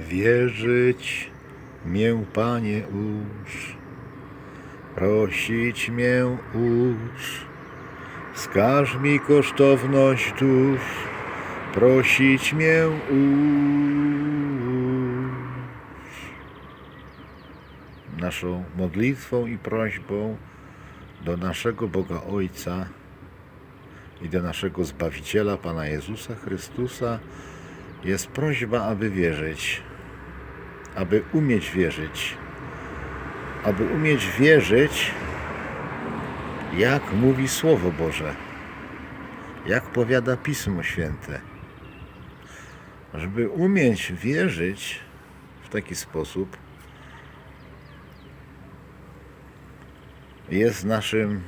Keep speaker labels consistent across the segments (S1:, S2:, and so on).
S1: Wierzyć mię, Panie, ucz, prosić mię ucz. Wskaż mi kosztowność dusz, prosić mię ucz. Naszą modlitwą i prośbą do naszego Boga Ojca i do naszego Zbawiciela, Pana Jezusa Chrystusa, jest prośba, aby wierzyć, aby umieć wierzyć, aby umieć wierzyć, jak mówi Słowo Boże, jak powiada Pismo Święte. Żeby umieć wierzyć w taki sposób, jest naszym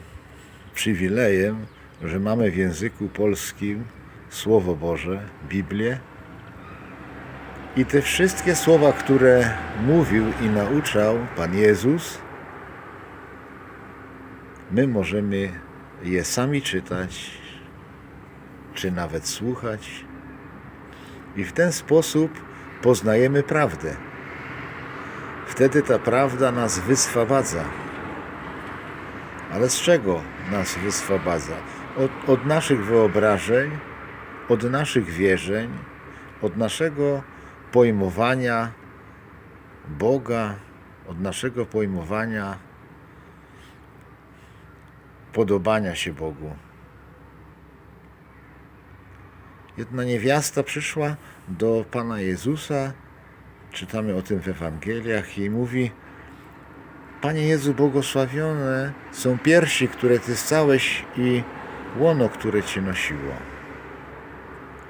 S1: przywilejem, że mamy w języku polskim Słowo Boże, Biblię. I te wszystkie słowa, które mówił i nauczał Pan Jezus, my możemy je sami czytać, czy nawet słuchać. I w ten sposób poznajemy prawdę. Wtedy ta prawda nas wyswobadza. Ale z czego nas wyswobadza? Od, od naszych wyobrażeń, od naszych wierzeń, od naszego pojmowania Boga, od naszego pojmowania podobania się Bogu. Jedna niewiasta przyszła do Pana Jezusa, czytamy o tym w Ewangeliach, i mówi: Panie Jezu, błogosławione są piersi, które Ty stałeś i łono, które Cię nosiło.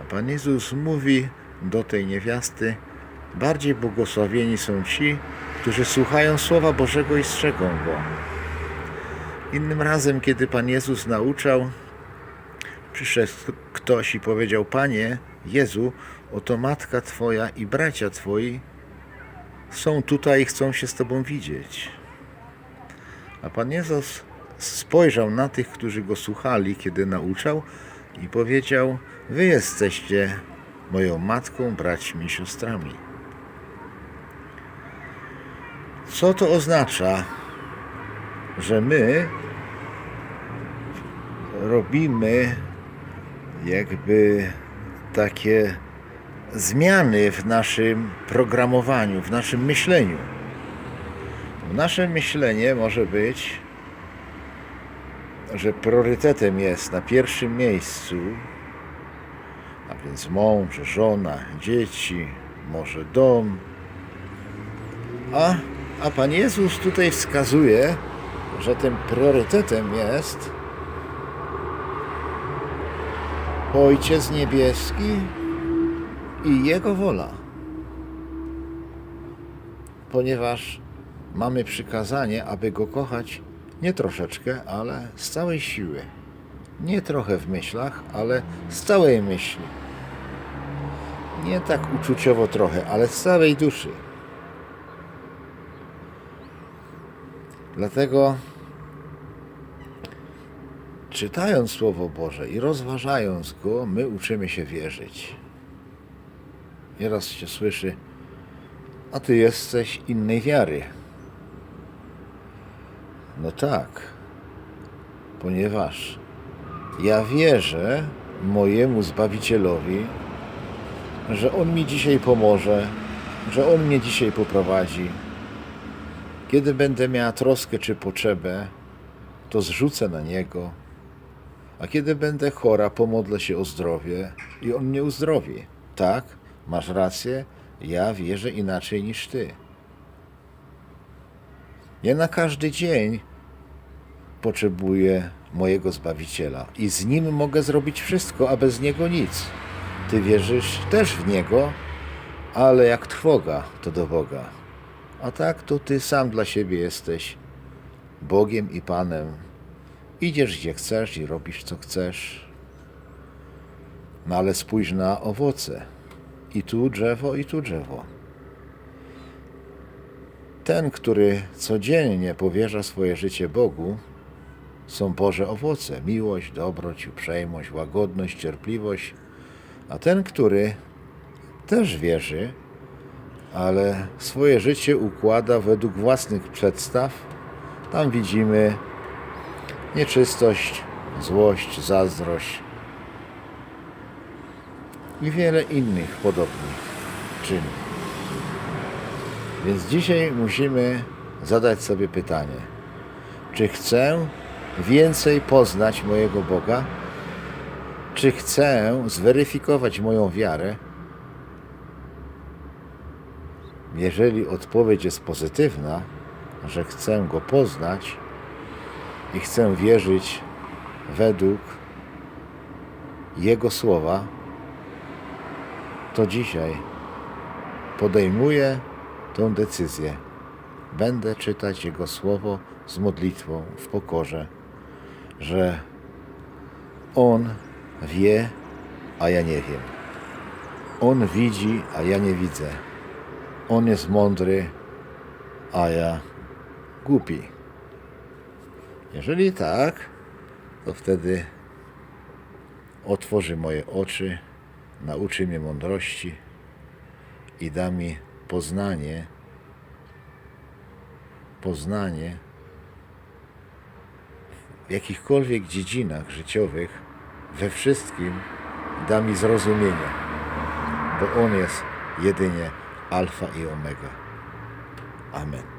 S1: A Pan Jezus mówi do tej niewiasty: Bardziej błogosławieni są ci, którzy słuchają Słowa Bożego i strzegą go. Innym razem, kiedy Pan Jezus nauczał, przyszedł ktoś i powiedział: Panie Jezu, oto matka Twoja i bracia Twoi są tutaj i chcą się z Tobą widzieć. A Pan Jezus spojrzał na tych, którzy go słuchali, kiedy nauczał, i powiedział: Wy jesteście moją matką, braćmi i siostrami. Co to oznacza, że my robimy jakby takie zmiany w naszym programowaniu, w naszym myśleniu? Nasze myślenie może być, że priorytetem jest na pierwszym miejscu, a więc mąż, żona, dzieci, może dom. A, a Pan Jezus tutaj wskazuje, że tym priorytetem jest Ojciec Niebieski i Jego wola. Ponieważ mamy przykazanie, aby Go kochać nie troszeczkę, ale z całej siły. Nie trochę w myślach, ale z całej myśli. Nie tak uczuciowo trochę, ale z całej duszy. Dlatego czytając Słowo Boże i rozważając go, my uczymy się wierzyć. Nieraz się słyszy, a ty jesteś innej wiary. No tak, ponieważ ja wierzę mojemu Zbawicielowi, że On mi dzisiaj pomoże, że On mnie dzisiaj poprowadzi. Kiedy będę miała troskę czy potrzebę, to zrzucę na Niego. A kiedy będę chora, pomodlę się o zdrowie i On mnie uzdrowi. Tak, masz rację, ja wierzę inaczej niż Ty. Nie na każdy dzień potrzebuję mojego Zbawiciela i z Nim mogę zrobić wszystko, a bez Niego nic. Ty wierzysz też w Niego, ale jak trwoga, to do Boga. A tak, to Ty sam dla siebie jesteś Bogiem i Panem. Idziesz gdzie chcesz i robisz co chcesz. No ale spójrz na owoce. I tu drzewo, i tu drzewo. Ten, który codziennie powierza swoje życie Bogu, są Boże owoce: miłość, dobroć, uprzejmość, łagodność, cierpliwość. A ten, który też wierzy, ale swoje życie układa według własnych przedstaw. Tam widzimy nieczystość, złość, zazdrość i wiele innych podobnych czynów. Więc dzisiaj musimy zadać sobie pytanie, czy chcę więcej poznać mojego Boga? Czy chcę zweryfikować moją wiarę? Jeżeli odpowiedź jest pozytywna, że chcę Go poznać i chcę wierzyć według Jego słowa, to dzisiaj podejmuję tą decyzję. Będę czytać Jego słowo z modlitwą w pokorze, że On wie, a ja nie wiem. On widzi, a ja nie widzę. On jest mądry, a ja głupi. Jeżeli tak, to wtedy otworzy moje oczy, nauczy mnie mądrości i da mi poznanie, poznanie w jakichkolwiek dziedzinach życiowych, we wszystkim da mi zrozumienie, bo On jest jedynie Alfa i Omega. Amen.